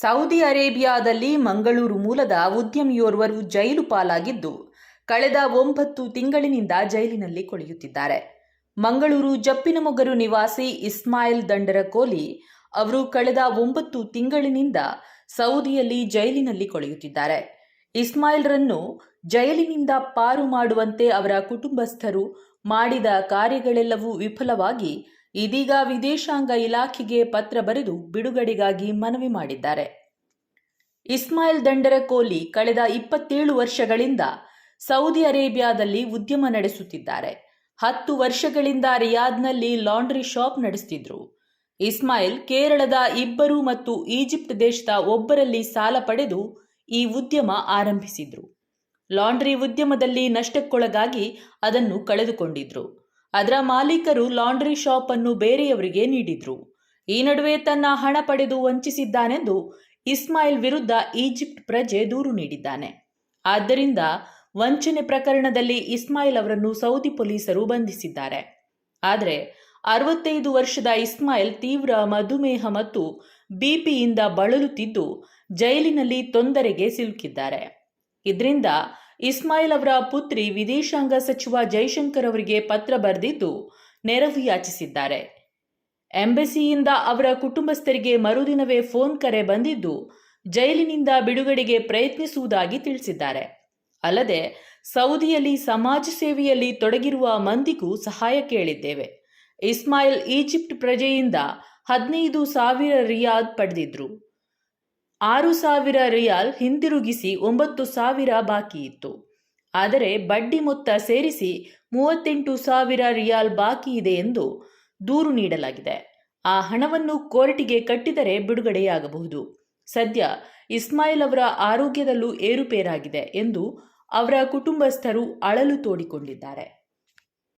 Saudi ಅರೇಬಿಯಾದಲ್ಲಿ ಮಂಗಳೂರು ಮೂಲದ ಉದ್ಯಮಿಯೋರ್ವರು ಜೈಲು ಪಾಲಾಗಿದ್ದು, ಕಳೆದ ಒಂಬತ್ತು ತಿಂಗಳಿನಿಂದ ಜೈಲಿನಲ್ಲಿ ಕೊಳೆಯುತ್ತಿದ್ದಾರೆ. ಮಂಗಳೂರು ಜಪ್ಪಿನಮೊಗರು ನಿವಾಸಿ ಇಸ್ಮಾಯಿಲ್ ದಂಡರಕೋಲಿ ಅವರು ಕಳೆದ ಒಂಬತ್ತು ತಿಂಗಳಿನಿಂದ ಸೌದಿಯಲ್ಲಿ ಜೈಲಿನಲ್ಲಿ ಕೊಳೆಯುತ್ತಿದ್ದಾರೆ. ಇಸ್ಮಾಯಿಲ್ರನ್ನು ಜೈಲಿನಿಂದ ಪಾರು ಮಾಡುವಂತೆ ಅವರ ಕುಟುಂಬಸ್ಥರು ಮಾಡಿದ ಕಾರ್ಯಗಳೆಲ್ಲವೂ ವಿಫಲವಾಗಿ ಇದೀಗ ವಿದೇಶಾಂಗ ಇಲಾಖೆಗೆ ಪತ್ರ ಬರೆದು ಬಿಡುಗಡೆಗಾಗಿ ಮನವಿ ಮಾಡಿದ್ದಾರೆ. ಇಸ್ಮಾಯಿಲ್ ದಂಡರ ಕೋಲಿ ಕಳೆದ ಇಪ್ಪತ್ತೇಳು ವರ್ಷಗಳಿಂದ ಸೌದಿ ಅರೇಬಿಯಾದಲ್ಲಿ ಉದ್ಯಮ ನಡೆಸುತ್ತಿದ್ದಾರೆ. ಹತ್ತು ವರ್ಷಗಳಿಂದ ರಿಯಾದ್ನಲ್ಲಿ ಲಾಂಡ್ರಿ ಶಾಪ್ ನಡೆಸುತ್ತಿದ್ರು ಇಸ್ಮಾಯಿಲ್ ಕೇರಳದ ಇಬ್ಬರು ಮತ್ತು ಈಜಿಪ್ಟ್ ದೇಶದ ಒಬ್ಬರಲ್ಲಿ ಸಾಲ ಪಡೆದು ಈ ಉದ್ಯಮ ಆರಂಭಿಸಿದ್ರು. ಲಾಂಡ್ರಿ ಉದ್ಯಮದಲ್ಲಿ ನಷ್ಟಕ್ಕೊಳಗಾಗಿ ಅದನ್ನು ಕಳೆದುಕೊಂಡಿದ್ರು. ಅದರ ಮಾಲೀಕರು ಲಾಂಡ್ರಿ ಶಾಪ್ ಅನ್ನು ಬೇರೆಯವರಿಗೆ ನೀಡಿದ್ರು. ಈ ನಡುವೆ ತನ್ನ ಹಣ ಪಡೆದು ವಂಚಿಸಿದ್ದಾನೆಂದು ಇಸ್ಮಾಯಿಲ್ ವಿರುದ್ಧ ಈಜಿಪ್ಟ್ ಪ್ರಜೆ ದೂರು ನೀಡಿದ್ದಾನೆ. ಆದ್ದರಿಂದ ವಂಚನೆ ಪ್ರಕರಣದಲ್ಲಿ ಇಸ್ಮಾಯಿಲ್ ಅವರನ್ನು ಸೌದಿ ಪೊಲೀಸರು ಬಂಧಿಸಿದ್ದಾರೆ. ಆದರೆ ಅರವತ್ತೈದು ವರ್ಷದ ಇಸ್ಮಾಯಿಲ್ ತೀವ್ರ ಮಧುಮೇಹ ಮತ್ತು ಬಿಪಿಯಿಂದ ಬಳಲುತ್ತಿದ್ದು ಜೈಲಿನಲ್ಲಿ ತೊಂದರೆಗೆ ಸಿಲುಕಿದ್ದಾರೆ. ಇದರಿಂದ ಇಸ್ಮಾಯಿಲ್ ಅವರ ಪುತ್ರಿ ವಿದೇಶಾಂಗ ಸಚಿವ ಜೈಶಂಕರ್ ಅವರಿಗೆ ಪತ್ರ ಬರೆದಿದ್ದು ನೆರವು ಯಾಚಿಸಿದ್ದಾರೆ. ಎಂಬೆಸಿಯಿಂದ ಅವರ ಕುಟುಂಬಸ್ಥರಿಗೆ ಮರುದಿನವೇ ಫೋನ್ ಕರೆ ಬಂದಿದ್ದು ಜೈಲಿನಿಂದ ಬಿಡುಗಡೆಗೆ ಪ್ರಯತ್ನಿಸುವುದಾಗಿ ತಿಳಿಸಿದ್ದಾರೆ. ಅಲ್ಲದೆ ಸೌದಿಯಲ್ಲಿ ಸಮಾಜ ಸೇವೆಯಲ್ಲಿ ತೊಡಗಿರುವ ಮಂದಿಗೂ ಸಹಾಯ ಕೇಳಿದ್ದೇವೆ. ಇಸ್ಮಾಯಿಲ್ ಈಜಿಪ್ಟ್ ಪ್ರಜೆಯಿಂದ ಹದಿನೈದು ಸಾವಿರ ರಿಯಾದ್ ಪಡೆದಿದ್ರು. ಆರು ಸಾವಿರ ರಿಯಾಲ್ ಹಿಂದಿರುಗಿಸಿ ಒಂಬತ್ತು ಸಾವಿರ ಬಾಕಿ ಇತ್ತು. ಆದರೆ ಬಡ್ಡಿ ಮೊತ್ತ ಸೇರಿಸಿ ಮೂವತ್ತೆಂಟು ಸಾವಿರ ರಿಯಾಲ್ ಬಾಕಿ ಇದೆ ಎಂದು ದೂರು ನೀಡಲಾಗಿದೆ. ಆ ಹಣವನ್ನು ಕೋರ್ಟಿಗೆ ಕಟ್ಟಿದರೆ ಬಿಡುಗಡೆಯಾಗಬಹುದು. ಸದ್ಯ ಇಸ್ಮಾಯಿಲ್ ಅವರ ಆರೋಗ್ಯದಲ್ಲೂ ಏರುಪೇರಾಗಿದೆ ಎಂದು ಅವರ ಕುಟುಂಬಸ್ಥರು ಅಳಲು ತೋಡಿಕೊಂಡಿದ್ದಾರೆ.